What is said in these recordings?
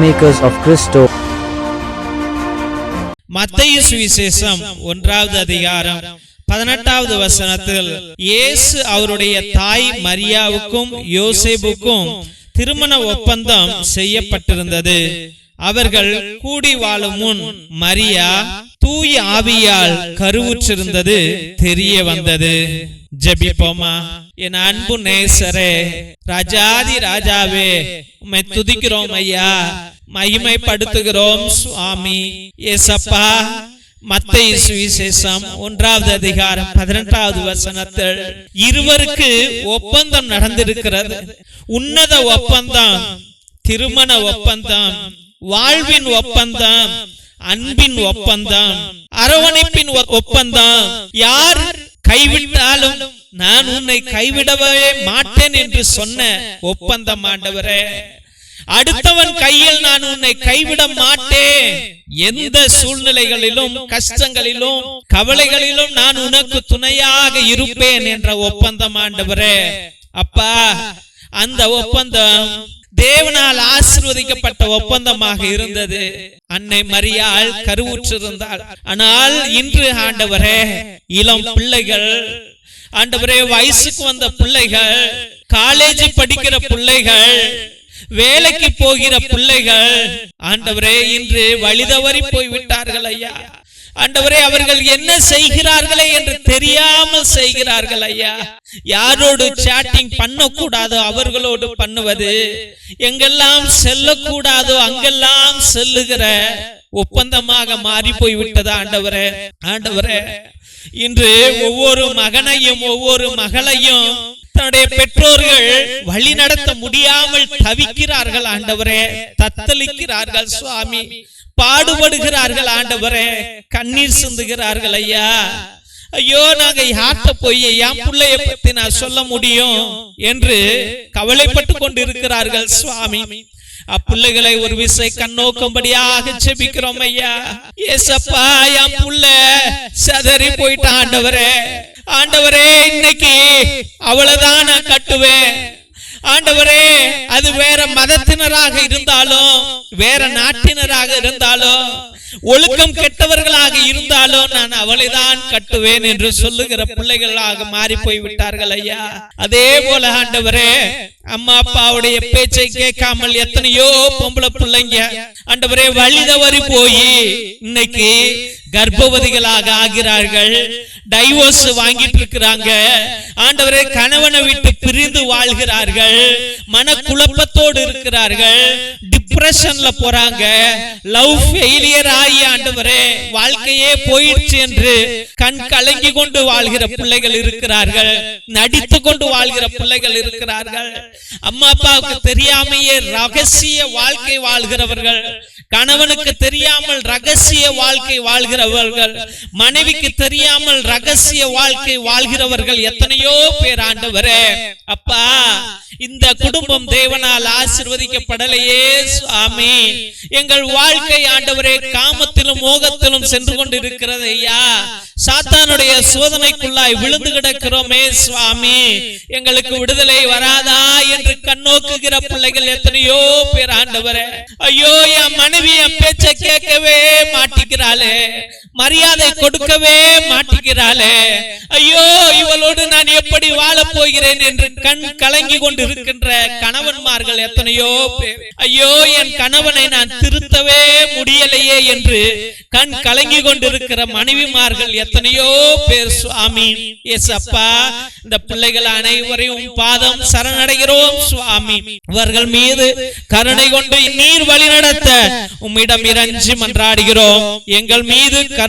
Peacemakers of Christo. மத்திய சுவிசேஷம் ஒன்றாவது அதிகாரம் பதினெட்டாவது வசனத்தில் இயேசு அவருடைய தாய் மரியாவுக்கும் யோசேபுக்கும் திருமண ஒப்பந்தம் செய்யப்பட்டிருந்தது. அவர்கள் கூடி வாழும் முன் மரியா தூய ஆவியால் கருவுற்றிருந்தது தெரிய வந்தது. ஜபிப்போமா? என் அன்பு நேசரே ராஜாதி ராஜாவே உம்மை துதிக்கிறோம் ஐயா மகிமைப்படுத்துகிறோம் சுவாமி. ஏசப்பா மத்திய சுவிசேஷம் ஒன்றாவது அதிகாரம் பதினெட்டாவது வசனத்தில் இருவருக்கு ஒப்பந்தம் நடந்திருக்கிறது. உன்னத ஒப்பந்தம் திருமண ஒப்பந்தம் வாழ்வின் ஒப்பந்தம் அன்பின் ஒப்பந்தம் அரவணைப்பின் ஒப்பந்தம் யார் கைவிட்டாலும் நான் உன்னை கைவிடவே மாட்டேன் என்று சொன்ன ஒப்பந்தம் ஆண்டவரே. அடுத்தவன் கையில் நான் உன்னை கைவிட மாட்டேன். எந்த சூழ்நிலைகளிலும் கஷ்டங்களிலும் கவலைகளிலும் நான் உனக்கு துணையாக இருப்பேன் என்ற ஒப்பந்தம் ஆண்டவரே. அப்பா அந்த ஒப்பந்தம் தேவனால் ஆசிர்வதிக்கப்பட்ட ஒப்பந்தமாக இருந்தது. அன்னை மரியாள் கருவுற்றிருந்தாள். ஆனால் இன்று ஆண்டவரே இளம் பிள்ளைகள் ஆண்டவரே வயசுக்கு வந்த பிள்ளைகள் காலேஜ் படிக்கிற பிள்ளைகள் வேலைக்கு போகிற பிள்ளைகள் ஆண்டவரே இன்று வழிதவறி போய்விட்டார்கள் ஐயா. ஆண்டவரே அவர்கள் என்ன செய்கிறார்களே என்று தெரியாமல் செய்கிறார்கள் ஐயா. யாரோடு சாட்டிங் பண்ணக்கூடாதோ அவர்களோடு பண்ணுவது எங்கெல்லாம் செல்லக்கூடாதோ அங்கெல்லாம் செல்லுகிற ஒப்பந்தமாக மாறி போய்விட்டது ஆண்டவரே? ஆண்டவரே இன்று ஒவ்வொரு மகனையும் ஒவ்வொரு மகளையும் தன்னுடைய பெற்றோர்கள் வழி நடத்த முடியாமல் தவிக்கிறார்கள் ஆண்டவரே. தத்தளிக்கிறார்கள் சுவாமி. பாடுபடுகிறார்கள் ஆண்டவரே. கண்ணீர் சிந்துகிறார்கள் ஐயா. ஐயோ. நாங்க யார்கிட்ட போய் என் பிள்ளைய பத்தி நான் சொல்ல முடியும் என்று கவலைப்பட்டு கொண்டிருக்கிறார்கள் சுவாமி. அப்பிள்ளைகளை ஒரு விசை கண்ணோக்கும்படியாக செபிக்கிறோம் ஐயா. ஏசப்பா என் புள்ள சதறி போயிட்டான் ஆண்டவரே. ஆண்டவரே இன்னைக்கு அவ்வளவுதான் நான் கட்டுவேன். ஆண்டவரே அது வேற மதத்தினராக இருந்தாலும் வேற நாட்டினராக இருந்தாலும் ஒழுக்கம் கெட்டவர்களாக இருந்தாலும் நான் அவளைதான் கட்டுவேன் என்று சொல்லுகிற பிள்ளைகளாக மாறி போய் விட்டார்கள் ஐயா. அதே போல ஆண்டவரே அம்மா அப்பாவுடைய பேச்சை கேட்காமல் எத்தனையோ பொம்பளை பிள்ளைங்க ஆண்டவரே வழி தவறி போய் இன்னைக்கு கர்ப்பவதிகளாக ஆகிறார்கள். டைவோர்ஸ் வாங்கிட்டு இருக்கிறாங்க. ஆண்டவரே கணவனை விட்டு பிரிந்து வாழ்கிறார்கள். மன குழப்பத்தோடு இருக்கிறார்கள். டிப்ரெஷன்ல போறாங்க. லவ் ஃபெயிலியர் ஆகி ஆண்டவரே வாழ்க்கையே போயிடுச்சு என்று கண் கலங்கி கொண்டு வாழ்கிற பிள்ளைகள் இருக்கிறார்கள். நடித்து கொண்டு வாழ்கிற பிள்ளைகள் இருக்கிறார்கள். அம்மா அப்பாவுக்கு தெரியாமையே ரகசிய வாழ்க்கை வாழ்கிறவர்கள். கணவனுக்கு தெரியாமல் ரகசிய வாழ்க்கை வாழ்கிறவர்கள். மனைவிக்கு தெரியாமல் ரகசிய வாழ்க்கை வாழ்கிறவர்கள் எத்தனையோ பேர் ஆண்டவரே. அப்பா இந்த குடும்பம் தேவனால் ஆசிர்வதிக்கப்படலையே சுவாமி. எங்கள் வாழ்க்கை ஆண்டவரே காமத்திலும் மோகத்திலும் சென்று கொண்டிருக்கிறது ஐயா. சாத்தானுடைய சோதனைக்குள்ளாய் விழுந்து கிடக்கிறோமே சுவாமி. எங்களுக்கு விடுதலை வராதா என்று கண்ணோக்குகிற பிள்ளைகள் எத்தனையோ பேர் ஆண்டவரே. ஐயோ என் மனைவி என் பேச்ச கேட்கவே மாட்டிக்கிறாளே மரியாதை கொடுக்கவே மாட்டிக்கிறாளே. ஐயோ இவளோடு நான் எப்படி வாழப் போகிறேன் என்று கண் கலங்கி கொண்டு இருக்கின்ற கணவன்மார்கள் எத்தனையோ பேர். ஐயோ என் கணவனை நான் திருத்தவே முடியலையே என்று கண் கலங்கி கொண்டிருக்கிற மனைவிமார்கள் எத்தனையோ பேர். சுவாமி எஸ் அப்பா இந்த பிள்ளைகள் அனைவரையும் பாதம் சரணடைகிறோம் சுவாமி. இவர்கள் மீது கருணை கொண்டு நீர் வழி நடத்த உம்மிடம் இறஞ்சி மன்றாடுகிறோம். எங்கள் மீது கருணை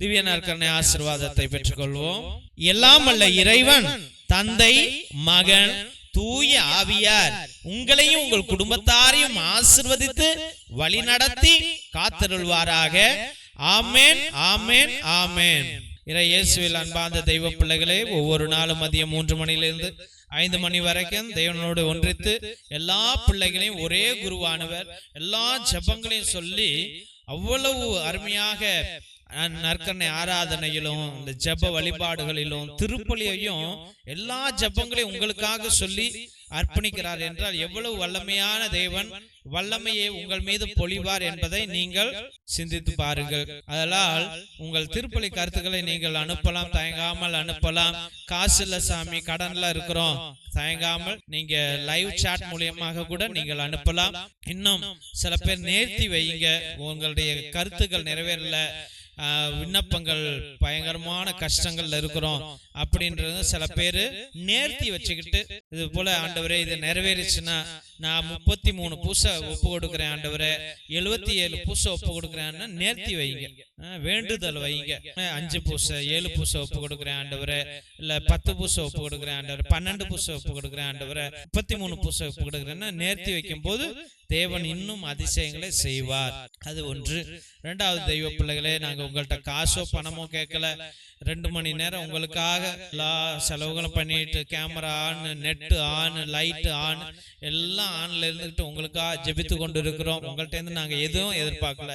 திவ்ய நற்கரணை ஆசிர்வாதத்தை பெற்றுக்கொள்வோம். எல்லாம் அல்ல இறைவன் தந்தை மகன் தூய ஆவியார் உங்களையும் உங்கள் குடும்பத்தாரையும் ஆசிர்வதித்து வழி நடத்தி காத்திருள்வாராக. ஆமேன் ஆமேன் ஆமேன் இறை இயேசுவில் அன்பார்ந்த தெய்வ பிள்ளைகளே ஒவ்வொரு நாளும் மதியம் மூன்று மணியிலிருந்து ஐந்து மணி வரைக்கும் தேவனோடு ஒன்றித்து எல்லா பிள்ளைகளையும் ஒரே குருவானவர். எல்லா ஜெபங்களையும் சொல்லி அவ்வளவு அருமையாக நற்கண்ணை ஆராதனையிலும் இந்த ஜெப வழிபாடுகளிலும் திருப்பலியையும் எல்லா ஜெபங்களையும் உங்களுக்காக சொல்லி அர்ப்பணிக்கிறார் என்றால் எவ்வளவு வல்லமையான தேவன் வல்லமையை உங்கள் மீது பொழிவார் என்பதை நீங்கள் சிந்தித்து பாருங்கள். அதனால் உங்கள் திருப்பலி கருத்துக்களை நீங்கள் அனுப்பலாம் தயங்காமல் அனுப்பலாம். காசு இல்ல சாமி கடன்ல இருக்கிறோம் தயங்காமல் நீங்க லைவ் சாட் மூலியமாக கூட நீங்கள் அனுப்பலாம். இன்னும் சில பேர் நேர்த்தி வைங்க உங்களுடைய கருத்துக்கள் நிறைவேறல விண்ணப்பங்கள் பயங்கரமான கஷ்டங்கள்ல இருக்கிறோம் அப்படின்றது சில பேர் நேர்த்தி வச்சுக்கிட்டு இது போல ஆண்டவரே இது நிறைவேறிச்சுன்னா நான் முப்பத்தி மூணு பூசை ஒப்பு கொடுக்குறேன் ஆண்டவரே எழுபத்தி ஏழு பூசை ஒப்பு கொடுக்குறேன்னா நேர்த்தி வைங்க. வேண்டுதல் வைங்க. அஞ்சு பூசை ஏழு பூசை ஒப்பு கொடுக்குறேன் ஆண்டவரே இல்ல பத்து பூசை ஒப்பு கொடுக்குறேன் ஆண்டவரே பன்னெண்டு பூசை ஒப்பு கொடுக்குறேன் ஆண்டவரே முப்பத்தி மூணு பூசை ஒப்பு கொடுக்குறேன்னா நேர்த்தி வைக்கும் போது தேவன் இன்னும் அதிசயங்களை செய்வார். அது ஒன்று. ரெண்டாவது தெய்வ பிள்ளைகளே நாங்க உங்கள்ட்ட காசோ பணமோ கேட்கல. ரெண்டு மணி நேரம் உங்களுக்காக எல்லா செலவுகளும் பண்ணிட்டு camera on net on light on எல்லாம் ஆன்ல இருந்துட்டு உங்களுக்காக ஜெபித்து கொண்டு இருக்கிறோம் உங்கள்ட்ட இருந்து நாங்க எதுவும் எதிர்பார்க்கல.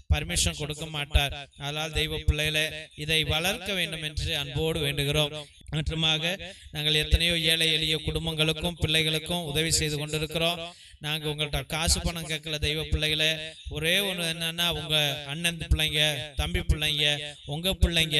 பர்மிஷன் கொடுக்க மாட்டார். அதனால் தெய்வ பிள்ளைகளே இதை வளர்க்க வேண்டும் என்று அன்போடு வேண்டுகிறோம். மற்றுமாக நாங்கள் எத்தனையோ ஏழை எளிய குடும்பங்களுக்கும் பிள்ளைகளுக்கும் உதவி செய்து கொண்டிருக்கிறோம். நாங்க உங்கள்ட்ட காசு பணம் கேட்கல தெய்வ பிள்ளைகளே. ஒரே ஒண்ணு என்னன்னா உங்க அண்ணன் பிள்ளைங்க தம்பி பிள்ளைங்க உங்க பிள்ளைங்க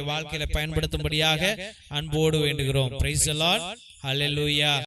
வாழ்க்கையில பயன்படுத்தும்படியாக அன்போடு வேண்டுகிறோம். பிரைஸ் ஹalleluya